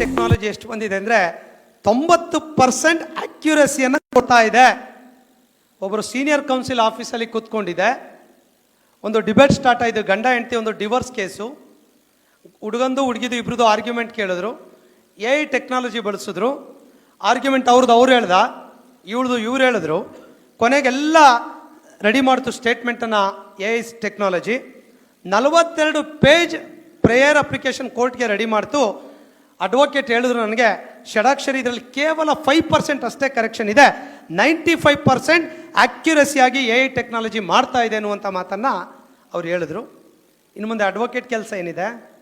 Technology ಎಷ್ಟು ಬಂದಿದೆ ಅಂದರೆ ತೊಂಬತ್ತು ಪರ್ಸೆಂಟ್ ಅಕ್ಯುರಸಿಯನ್ನು ಕೊಡ್ತಾ ಇದೆ. ಒಬ್ಬರು ಸೀನಿಯರ್ ಕೌನ್ಸಿಲ್ ಆಫೀಸಲ್ಲಿ ಕೂತ್ಕೊಂಡಿದೆ. ಒಂದು ಡಿಬೇಟ್ ಸ್ಟಾರ್ಟ್ ಆಯಿತು. ಗಂಡ, ಹೆಂಡತಿ, ಒಂದು ಡಿವೋರ್ಸ್ ಕೇಸು ಹುಡುಗಂದು, ಹುಡುಗಿದು ಇಬ್ಬರದು ಆರ್ಗ್ಯುಮೆಂಟ್ ಕೇಳಿದ್ರು. ಎ ಐ ಟೆಕ್ನಾಲಜಿ ಬಳಸಿದ್ರು. ಆರ್ಗ್ಯುಮೆಂಟ್ ಅವ್ರದ್ದು ಅವ್ರು ಹೇಳ್ದ. ಇವಳ್ದು, ಇವ್ರು ಹೇಳಿದ್ರು. ಕೊನೆಗೆಲ್ಲ ರೆಡಿ ಮಾಡ್ತು ಸ್ಟೇಟ್ಮೆಂಟನ್ನು ಎ ಐ ಟೆಕ್ನಾಲಜಿ ನಲವತ್ತೆರಡು ಪೇಜ್ ಪ್ರೇಯರ್ ಅಪ್ಲಿಕೇಶನ್ ಕೋರ್ಟ್ಗೆ ರೆಡಿ ಮಾಡ್ತು. ಅಡ್ವೊಕೇಟ್ ಹೇಳಿದ್ರು ನನಗೆ, ಷಡಾಕ್ಷರಿ ಇದರಲ್ಲಿ ಕೇವಲ ಫೈವ್ ಪರ್ಸೆಂಟ್ ಅಷ್ಟೇ ಕರೆಕ್ಷನ್ ಇದೆ. ನೈಂಟಿ ಫೈವ್ ಪರ್ಸೆಂಟ್ ಆಕ್ಯುರಸಿಯಾಗಿ ಎ ಐ ಟೆಕ್ನಾಲಜಿ ಮಾಡ್ತಾ ಇದೆ ಅನ್ನುವಂಥ ಮಾತನ್ನು ಅವ್ರು ಹೇಳಿದ್ರು. ಇನ್ನು ಮುಂದೆ ಅಡ್ವೊಕೇಟ್ ಕೆಲಸ ಏನಿದೆ?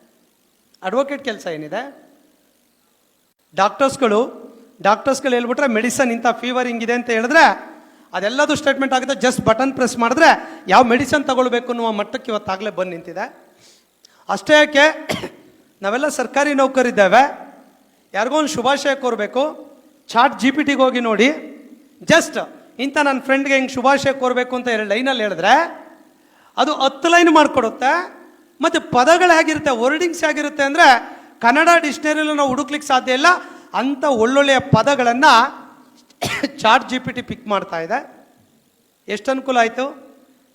ಅಡ್ವೊಕೇಟ್ ಕೆಲಸ ಏನಿದೆ? ಡಾಕ್ಟರ್ಸ್ಗಳು ಡಾಕ್ಟರ್ಸ್ಗಳು ಹೇಳ್ಬಿಟ್ರೆ ಮೆಡಿಸನ್ ಇಂಥ ಫೀವರ್ ಹಿಂಗಿದೆ ಅಂತ ಹೇಳಿದ್ರೆ, ಅದೆಲ್ಲದು ಸ್ಟೇಟ್ಮೆಂಟ್ ಆಗುತ್ತೆ. ಜಸ್ಟ್ ಬಟನ್ ಪ್ರೆಸ್ ಮಾಡಿದ್ರೆ, ಯಾವ ಮೆಡಿಸನ್ ತಗೊಳ್ಬೇಕು ಅನ್ನುವ ಮಟ್ಟಕ್ಕೆ ಇವತ್ತಾಗಲೇ ಬಂದು ನಿಂತಿದೆ. ಅಷ್ಟೇ ನಾವೆಲ್ಲ ಸರ್ಕಾರಿ ನೌಕರಿದ್ದೇವೆ. ಯಾರಿಗೋ ಒಂದು ಶುಭಾಶಯ ಕೋರಬೇಕು. ಚಾಟ್ ಜಿ ಪಿ ಟಿಗೆ ಹೋಗಿ ನೋಡಿ. ಜಸ್ಟ್ ಇಂಥ ನನ್ನ ಫ್ರೆಂಡ್ಗೆ ಹಿಂಗೆ ಶುಭಾಶಯ ಕೋರಬೇಕು ಅಂತ ಎರಡು ಲೈನಲ್ಲಿ ಹೇಳಿದ್ರೆ, ಅದು ಹತ್ತು ಲೈನ್ ಮಾಡಿಕೊಡುತ್ತೆ. ಮತ್ತು ಪದಗಳು ಹೇಗಿರುತ್ತೆ, ವರ್ಡಿಂಗ್ಸ್ ಹೇಗಿರುತ್ತೆ ಅಂದರೆ, ಕನ್ನಡ ಡಿಕ್ಷನರಿಲೂ ನಾವು ಹುಡುಕ್ಲಿಕ್ಕೆ ಸಾಧ್ಯ ಇಲ್ಲ. ಅಂಥ ಒಳ್ಳೊಳ್ಳೆಯ ಪದಗಳನ್ನು chat G P T pick ಮಾಡ್ತಾ ಇದೆ. ಎಷ್ಟು ಅನುಕೂಲ ಆಯಿತು?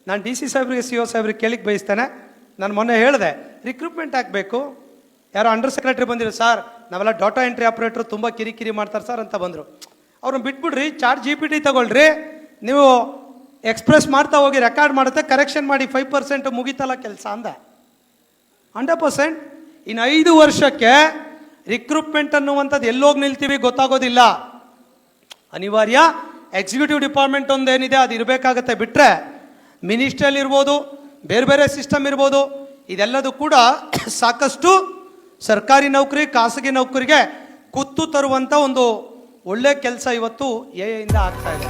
ನಾನು ಡಿ ಸಿ ಸಾಹೇಬ್ರಿಗೆ, ಸಿ ಒ ಸಾಹೇಬ್ರಿಗೆ ಕೇಳಿಕ್ಕೆ ಬಯಸ್ತೇನೆ. ನಾನು ಮೊನ್ನೆ ಹೇಳಿದೆ ರಿಕ್ರೂಟ್ಮೆಂಟ್ ಆಗಬೇಕು ಯಾರೋ ಅಂಡರ್ ಸೆಕ್ರೆಟರಿ ಬಂದಿರು ಸರ್, ನಾವೆಲ್ಲ ಡಾಟಾ ಎಂಟ್ರಿ ಆಪ್ರೇಟ್ರು ತುಂಬ ಕಿರಿಕಿರಿ ಮಾಡ್ತಾರೆ ಸರ್, ಅಂತ ಬಂದರು. ಅವ್ರನ್ನ ಬಿಟ್ಬಿಡ್ರಿ ಚಾರ್ಜ್ ಜಿ ಪಿ ಟಿ ತಗೊಳ್ರಿ. ನೀವು ಎಕ್ಸ್ಪ್ರೆಸ್ ಮಾಡ್ತಾ ಹೋಗಿ ರೆಕಾರ್ಡ್ ಮಾಡುತ್ತೆ, ಕರೆಕ್ಷನ್ ಮಾಡಿ ಫೈವ್ ಪರ್ಸೆಂಟ್ ಮುಗಿತಲ್ಲ ಕೆಲಸ ಅಂದ. ಹಂಡ್ರೆಡ್ ಪರ್ಸೆಂಟ್ ಇನ್ನು ಐದು ವರ್ಷಕ್ಕೆ ರಿಕ್ರೂಟ್ಮೆಂಟ್ ಅನ್ನುವಂಥದ್ದು ಎಲ್ಲೋಗಿ ನಿಲ್ತೀವಿ ಗೊತ್ತಾಗೋದಿಲ್ಲ. ಅನಿವಾರ್ಯ ಎಕ್ಸಿಕ್ಯೂಟಿವ್ ಡಿಪಾರ್ಟ್ಮೆಂಟ್ ಒಂದೇನಿದೆ, ಅದು ಇರಬೇಕಾಗತ್ತೆ. ಬಿಟ್ಟರೆ ಮಿನಿಸ್ಟ್ರಿಯಲ್ಲಿ ಇರ್ಬೋದು, ಬೇರೆ ಬೇರೆ ಸಿಸ್ಟಮ್ ಇರ್ಬೋದು, ಇದೆಲ್ಲದೂ ಕೂಡ ಸಾಕಷ್ಟು ಸರ್ಕಾರಿ ನೌಕರಿ ಖಾಸಗಿ ನೌಕರಿಗೆ ಕುತ್ತು ತರುವಂಥ ಒಂದು ಒಳ್ಳೆ ಕೆಲಸ ಇವತ್ತು ಎ ಇಂದ ಆಗ್ತಾ ಇದೆ.